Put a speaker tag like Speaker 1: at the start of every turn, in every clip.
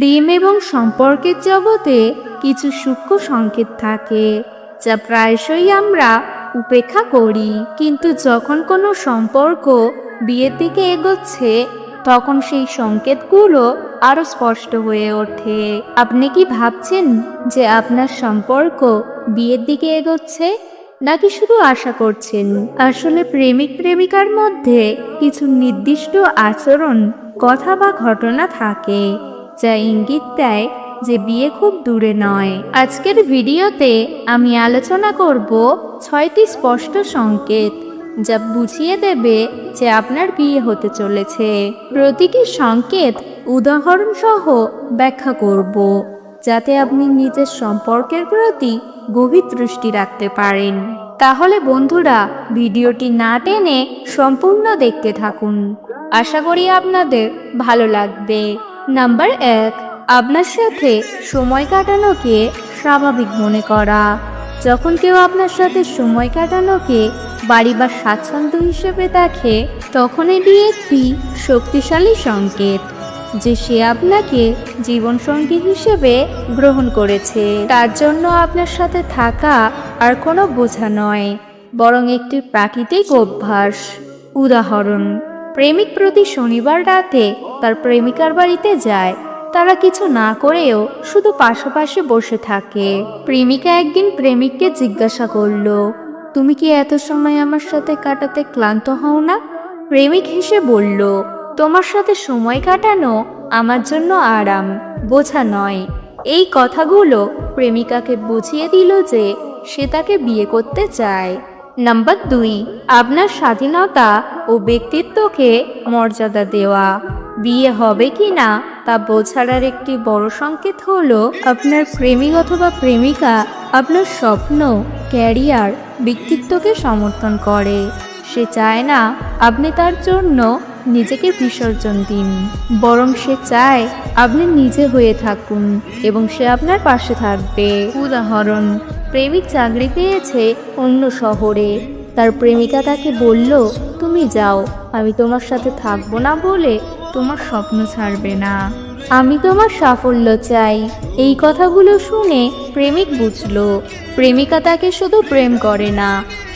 Speaker 1: প্রেম এবং সম্পর্কের জগতে কিছু সূক্ষ্ম সংকেত থাকে, যা প্রায়শই আমরা উপেক্ষা করি। কিন্তু যখন কোনো সম্পর্ক বিয়ের দিকে এগোচ্ছে, তখন সেই সংকেতগুলো আরও স্পষ্ট হয়ে ওঠে। আপনি কি ভাবছেন যে আপনার সম্পর্ক বিয়ের দিকে এগোচ্ছে, নাকি শুধু আশা করছেন? আসলে প্রেমিক প্রেমিকার মধ্যে কিছু নির্দিষ্ট আচরণ, কথা বা ঘটনা থাকে। যা ইঙ্গিত দেয় যে বিয়ে খুব দূরে নয়। আজকের ভিডিওতে আমি আলোচনা করব ছয়টি স্পষ্ট সংকেত যা বুঝিয়ে দেবে যে আপনার বিয়ে হতে চলেছে। প্রতিটি সংকেত উদাহরণ সহ ব্যাখ্যা করব, যাতে আপনি নিজের সম্পর্কের প্রতি গভীর দৃষ্টি রাখতে পারেন। তাহলে বন্ধুরা, ভিডিওটি না টেনে সম্পূর্ণ দেখতে থাকুন। আশা করি আপনাদের ভালো লাগবে। নাম্বার এক, আপনার সাথে সময় কাটানোকে স্বাভাবিক মনে করা। যখন কেউ আপনার সাথে সময় কাটানোকে বাড়ি বা স্বাচ্ছন্দ্য হিসেবে দেখে তখন এটি একটি শক্তিশালী সংকেত, যে সে আপনাকে জীবনসঙ্গী হিসেবে গ্রহণ করেছে। তার জন্য আপনার সাথে থাকা আর কোনো বোঝা নয়, বরং একটি প্রাকৃতিক অভ্যাস। উদাহরণ প্রেমিক প্রতি শনিবার রাতে তার প্রেমিকার বাড়িতে যায়। তারা কিছু না করেও শুধু পাশাপাশি বসে থাকে। প্রেমিকা একদিন প্রেমিককে জিজ্ঞাসা করল, তুমি কি এত সময় আমার সাথে কাটাতে ক্লান্ত হও না? প্রেমিক হেসে বলল, তোমার সাথে সময় কাটানো আমার জন্য আরাম, বোঝা নয়। এই কথাগুলো প্রেমিকাকে বুঝিয়ে দিল যে সে তাকে বিয়ে করতে চায়। নাম্বার দুই, আপনার স্বাধীনতা ও ব্যক্তিত্বকে মর্যাদা দেওয়া। বিয়ে হবে কি না তা বোঝার একটি বড় সংকেত হলো আপনার প্রেমিক অথবা প্রেমিকা আপনার স্বপ্ন, ক্যারিয়ার, ব্যক্তিত্বকে সমর্থন করে। সে চায় না আপনি তার জন্য নিজেকে বিসর্জন দিন, বরং সে চায় আপনি নিজে হয়ে থাকুন এবং সে আপনার পাশে থাকবে। উদাহরণ প্রেমিক চাকরি পেয়েছে অন্য শহরে। তার প্রেমিকা তাকে বলল, তুমি যাও, আমি তোমার সাথে থাকব না বলে তোমার স্বপ্ন ছাড়বে না। আমি তোমার সাফল্য চাই। এই কথাগুলো শুনে প্রেমিক বুঝলো, প্রেমিকা তাকে শুধু প্রেম করে না,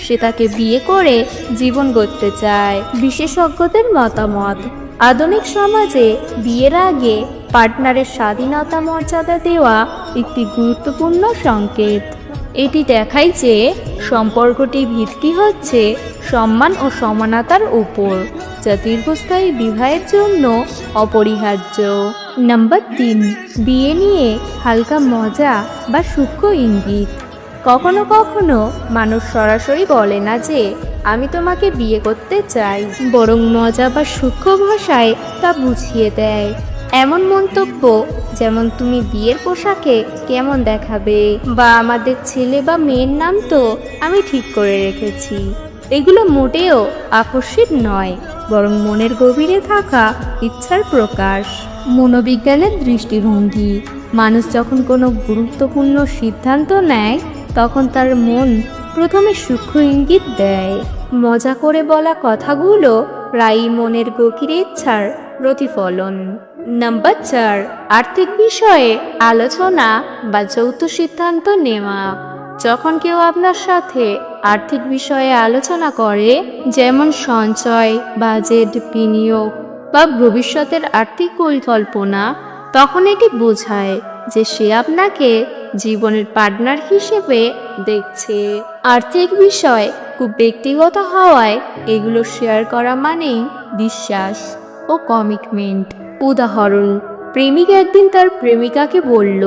Speaker 1: সে তাকে বিয়ে করে জীবন গড়তে চায়। বিশেষজ্ঞদের মতামত, আধুনিক সমাজে বিয়ের আগে পার্টনারের স্বাধীনতা মর্যাদা দেওয়া একটি গুরুত্বপূর্ণ সংকেত। এটি দেখায় যে সম্পর্কটি ভিত্তি হচ্ছে সম্মান ও সমানতার উপর, যা দীর্ঘস্থায়ী বিবাহের জন্য অপরিহার্য। নাম্বার তিন, বিয়ে নিয়ে হালকা মজা বা সূক্ষ্ম ইঙ্গিত। কখনো কখনো মানুষ সরাসরি বলে না যে, আমি তোমাকে বিয়ে করতে চাই। বরং মজা বা সূক্ষ্ম ভাষায় তা বুঝিয়ে দেয়। এমন মন্তব্য যেমন, তুমি বিয়ের পোশাকে কেমন দেখাবে? বা, আমাদের ছেলে বা মেয়ের নাম তো আমি ঠিক করে রেখেছি। এগুলো মোটেও আকস্মিক নয়, বরং মনের গভীরে থাকা ইচ্ছার প্রকাশ। মনোবিজ্ঞানের দৃষ্টিভঙ্গি। মানুষ যখন কোনো গুরুত্বপূর্ণ সিদ্ধান্ত নেয়, তখন তার মন প্রথমে সূক্ষ্ম ইঙ্গিত দেয়। মজা করে বলা কথাগুলো প্রায়ই মনের গভীর ইচ্ছার প্রতিফলন। নাম্বার চার, আর্থিক বিষয়ে আলোচনা বা যৌথ সিদ্ধান্ত নেওয়া। যখন কেউ আপনার সাথে আর্থিক বিষয়ে আলোচনা করে, যেমন সঞ্চয়, বাজেট, বিনিয়োগ বা ভবিষ্যতের আর্থিক পরিকল্পনা, তখন এটি বোঝায় যে সে আপনাকে জীবনের পার্টনার হিসেবে দেখছে। আর্থিক বিষয় খুব ব্যক্তিগত হওয়ায় এগুলো শেয়ার করা মানেই বিশ্বাস ও কমিটমেন্ট উদাহরণ, প্রেমিক একদিন তার প্রেমিকাকে বলল,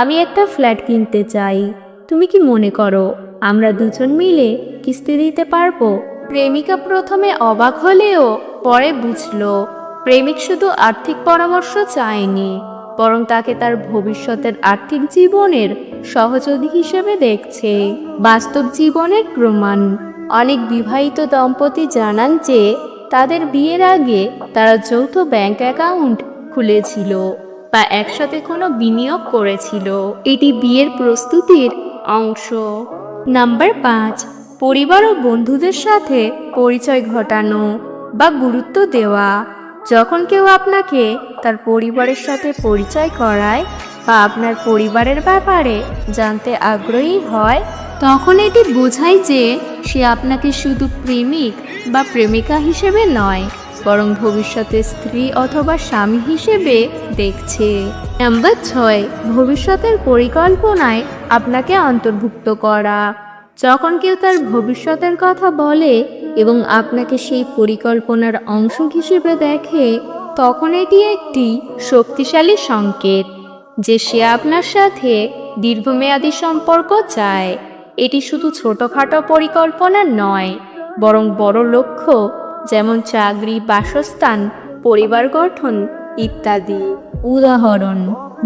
Speaker 1: আমি একটা ফ্ল্যাট কিনতে চাই। তুমি কি মনে করো, আমরা দুজন মিলে কিস্তি দিতে পারব? প্রেমিকা প্রথমে অবাক হলেও পরে বুঝল, প্রেমিক শুধু আর্থিক পরামর্শ চায়নি, বরং তাকে তার ভবিষ্যতের আর্থিক জীবনের সহযোগী হিসেবে দেখছে। বাস্তব জীবনের প্রমাণ, অনেক বিবাহিত দম্পতি জানান যে তাদের বিয়ের আগে তারা যৌথ ব্যাংক অ্যাকাউন্ট খুলেছিল বা একসাথে কোনো বিনিয়োগ করেছিল। এটি বিয়ের প্রস্তুতির অংশ। নাম্বার পাঁচ, পরিবার ও বন্ধুদের সাথে পরিচয় ঘটানো বা গুরুত্ব দেওয়া। যখন কেউ আপনাকে তার পরিবারের সাথে পরিচয় করায় বা আপনার পরিবারের ব্যাপারে জানতে আগ্রহী হয় তখন এটি বোঝায় যে সে আপনাকে শুধু প্রেমিক বা প্রেমিকা হিসেবে নয়, বরং ভবিষ্যতে স্ত্রী অথবা স্বামী হিসেবে দেখছে। নাম্বার ছয়, ভবিষ্যতের পরিকল্পনায় আপনাকে অন্তর্ভুক্ত করা। যখন কেউ তার ভবিষ্যতের কথা বলে এবং আপনাকে সেই পরিকল্পনার অংশ হিসেবে দেখে, তখন এটি একটি শক্তিশালী সংকেত যে সে আপনার সাথে দীর্ঘমেয়াদী সম্পর্ক চায়। এটি শুধু ছোটোখাটো পরিকল্পনা নয় বরং বড় লক্ষ্য যেমন চাকরি বাসস্থান পরিবার গঠন ইত্যাদি। উদাহরণ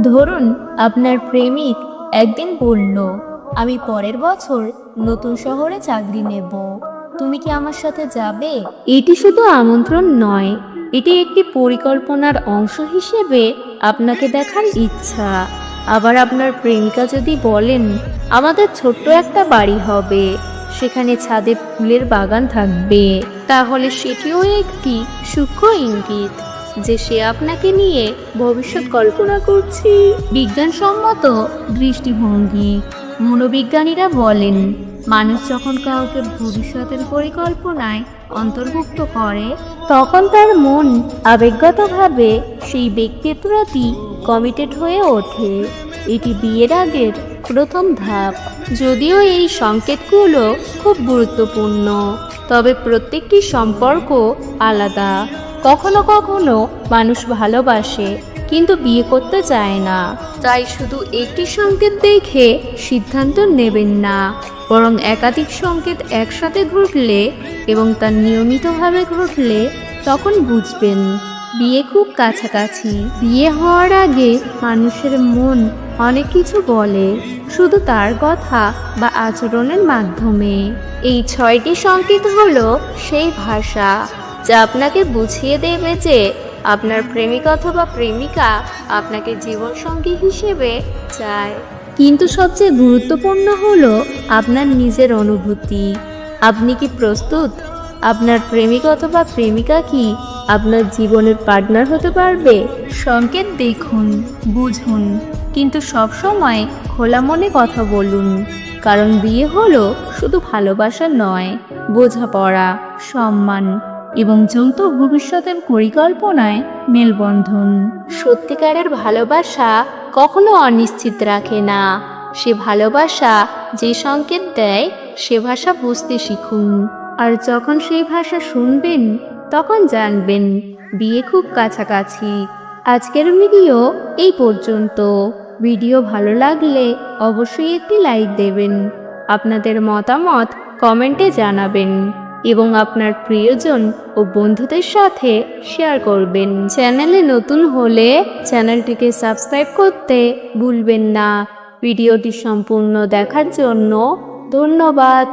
Speaker 1: ধরুন আপনার প্রেমিক একদিন বলল আমি পরের বছর নতুন শহরে চাকরি নেব। তুমি কি আমার সাথে যাবে? এটি শুধু আমন্ত্রণ নয় এটি একটি পরিকল্পনার অংশ হিসেবে আপনাকে দেখার ইচ্ছা। আবার আপনার প্রেমিকা যদি বলেন আমাদের ছোট্ট একটা বাড়ি হবে। সেখানে ছাদে ফুলের বাগান থাকবে। তাহলে সেটিও একটি সূক্ষ্ম ইঙ্গিত যে সে আপনাকে নিয়ে ভবিষ্যৎ কল্পনা করছে। বিজ্ঞানসম্মত দৃষ্টিভঙ্গি। মনোবিজ্ঞানীরা বলেন, মানুষ যখন কাউকে ভবিষ্যতের পরিকল্পনায় অন্তর্ভুক্ত করে, তখন তার মন আবেগগতভাবে সেই ব্যক্তির প্রতি কমিটেড হয়ে ওঠে। এটি বিয়ের আগের প্রথম ধাপ। যদিও এই সংকেতগুলো খুব গুরুত্বপূর্ণ, তবে প্রত্যেকটি সম্পর্ক আলাদা। কখনো কখনো মানুষ ভালোবাসে, কিন্তু বিয়ে করতে চায় না। তাই শুধু একটি সংকেত দেখে সিদ্ধান্ত নেবেন না, বরং একাধিক সংকেত একসাথে ঘটলে এবং তার নিয়মিতভাবে ঘটলে তখন বুঝবেন। বিয়ে খুব কাছাকাছি। বিয়ে হওয়ার আগে মানুষের মন অনেক কিছু বলে, শুধু তার কথা বা আচরণের মাধ্যমে। এই ছয়টি সংকেত হলো সেই ভাষা, যা আপনাকে বুঝিয়ে দেবে যে আপনার প্রেমিক অথবা প্রেমিকা আপনাকে জীবনসঙ্গী হিসেবে চায়। কিন্তু সবচেয়ে গুরুত্বপূর্ণ হলো আপনার নিজের অনুভূতি। আপনি কি প্রস্তুত? আপনার প্রেমিক অথবা প্রেমিকা কি আপনার জীবনের পার্টনার হতে পারবে। সংকেত দেখুন, বুঝুন, কিন্তু সবসময় খোলা মনে কথা বলুন। কারণ বিয়ে হলো শুধু ভালোবাসা নয়, বোঝাপড়া, সম্মান এবং যৌথ ভবিষ্যতের পরিকল্পনায় মেলবন্ধন। সত্যিকারের ভালোবাসা কখনো অনিশ্চিত রাখে না। সে ভালোবাসা যে সংকেত দেয়, সে ভাষা বুঝতে শিখুন। আর যখন সেই ভাষা শুনবেন তখন জানবেন, বিয়ে খুব কাছাকাছি। আজকের ভিডিও এই পর্যন্ত। ভিডিও ভালো লাগলে অবশ্যই একটি লাইক দেবেন, আপনাদের মতামত কমেন্টে জানাবেন এবং আপনার প্রিয়জন ও বন্ধুদের সাথে শেয়ার করবেন। চ্যানেলে নতুন হলে চ্যানেলটিকে সাবস্ক্রাইব করতে ভুলবেন না। ভিডিওটি সম্পূর্ণ দেখার জন্য ধন্যবাদ।